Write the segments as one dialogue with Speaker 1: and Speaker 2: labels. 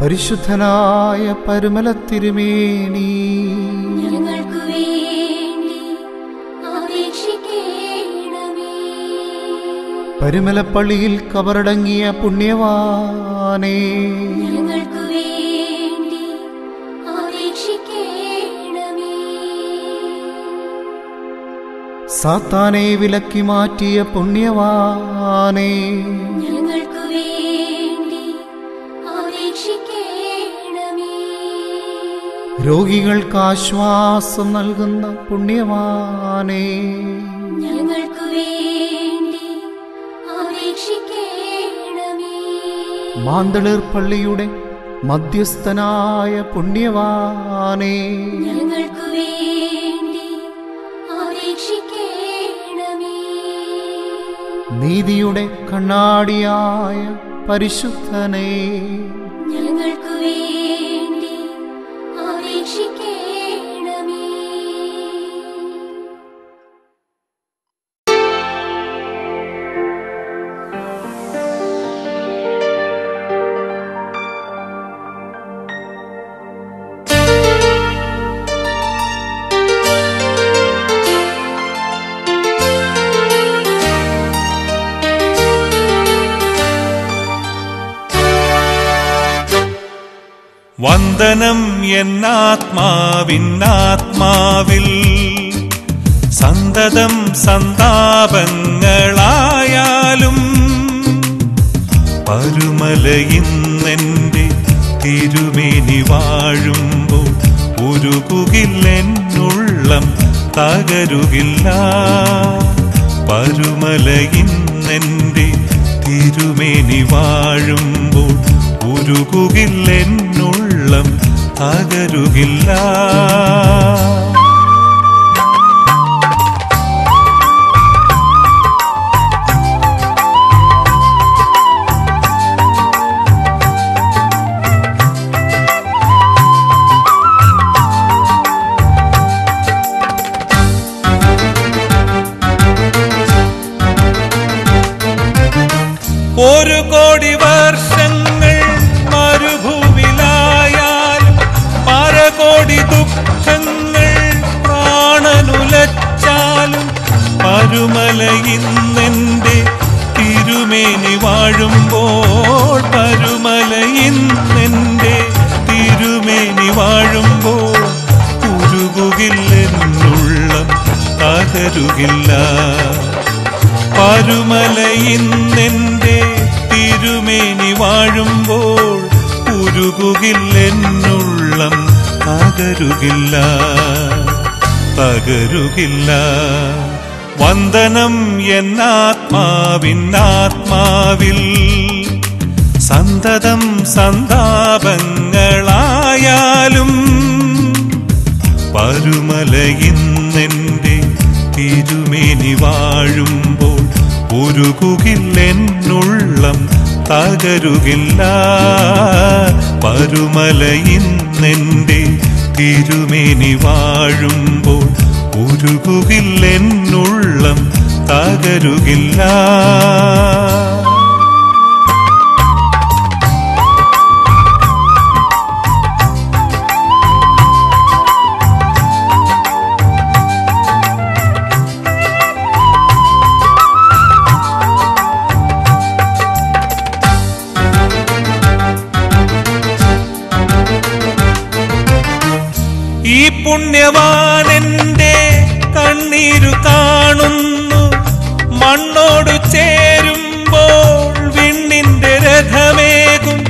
Speaker 1: പരിശുദ്ധനായ പരുമല തിരുമേനി
Speaker 2: ഞങ്ങൾക്കു വേണ്ടി
Speaker 1: പരുമലപ്പള്ളിയിൽ കബറടങ്ങിയ പുണ്യവാനേ.
Speaker 2: ഞങ്ങൾക്കു വേണ്ടി
Speaker 1: സാത്താനെ വിലക്കി മാറ്റിയ പുണ്യവാനേ.
Speaker 2: ഞങ്ങൾക്കു വേണ്ടി അപേക്ഷിക്കണമേ
Speaker 1: രോഗികൾക്ക് ആശ്വാസം നൽകുന്ന പുണ്യവാനേ.
Speaker 2: ഞങ്ങൾക്ക് വേണ്ടി അപേക്ഷിക്കണമേ.
Speaker 1: മാന്തളിർ പള്ളിയുടെ മധ്യസ്ഥനായ പുണ്യവാനേ.
Speaker 2: ഞങ്ങൾക്ക് വേണ്ടി അപേക്ഷിക്കണമേ.
Speaker 1: നീതിയുടെ കണ്ണാടിയായ പരിശുദ്ധനേ.
Speaker 3: വന്ദനം എന്നാത്മാവിന്നാത്മാവിൽ. സന്തതം സന്താപങ്ങളായാലും പരുമലയിന്നെന്റെ തിരുമേനി വാഴുമ്പോൾ ഉരുകുകില്ലെന്നുള്ളം തകരുകില്ല. പരുമലയിന്നെന്റെ തിരുമേനി വാഴുമ്പോൾ ഉരുകുകില്ലെന്നുള്ളം തകരുകില്ല. ഒരു കോടി പരുമലയിന്നെന്റെ തിരുമേനി വാഴുമ്പോൾ പരുമലയിന്നെന്റെ തിരുമേനി വാഴുമ്പോൾ ഉരുകുകില്ലെന്നുള്ള തകരുകില്ല. പരുമലയിന്നെന്റെ തിരുമേനി വാഴുമ്പോൾ ഉരുകുകില്ലെന്നുള്ളം തകരുകില്ല. തകരുകില്ല. വന്ദനം എന്നാത്മാവിന്നാത്മാവിൽ സന്തതം സന്താപങ്ങളായാലും പരുമലയിന്നെന്റെ തിരുമേനി വാഴുമ്പോൾ ഉരുകുകില്ലെന്നുള്ളം തകരുകില്ല. പരുമലയിന്നെന്റെ തിരുമേനി വാഴുമ്പോൾ ഉരുകുകില്ലെന്നുള്ളം തകരുകില്ല. ഈ പുണ്യവാനെന്റെ കണ്ണീരു കാണുന്നു. മണ്ണോടു ചേരുമ്പോൾ വിണ്ണിന്റെ രഥമേകും.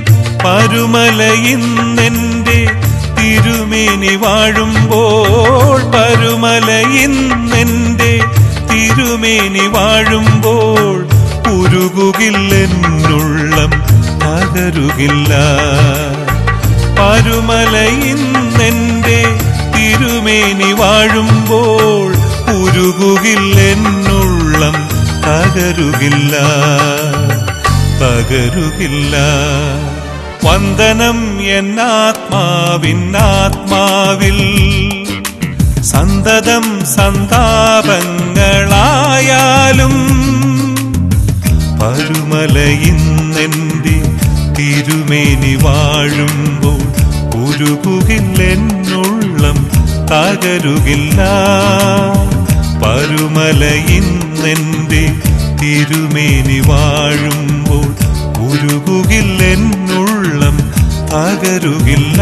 Speaker 3: പരുമലയിന്നെന്റെ തിരുമേനി വാഴുമ്പോൾ പരുമലയിന്നെന്റെ തിരുമേനി വാഴുമ്പോൾ ഉരുകുകില്ലെന്നുള്ളം തകരുകില്ല പരുമലയിന്നെന്റെ തിരുമേനി വാഴുമ്പോൾ ഉരുകുകില്ലെന്നുള്ളം തകരുകില്ല തകരുകില്ല. വന്ദനം എന്നാത്മാവിൻ ആത്മാവിൽ സന്തതം സന്താപങ്ങളായാലും പരുമലയിന്നെന്തി തിരുമേനി വാഴും വാഴുമ്പോൾ ഉരുകുകില്ലെന്നുള്ളം തകരുകില്ല. പരുമലയിന്നെന്റെ തിരുമേനി വാഴുമ്പോൾ ഉരുകുകില്ലെന്നുള്ളം തകരുകില്ല.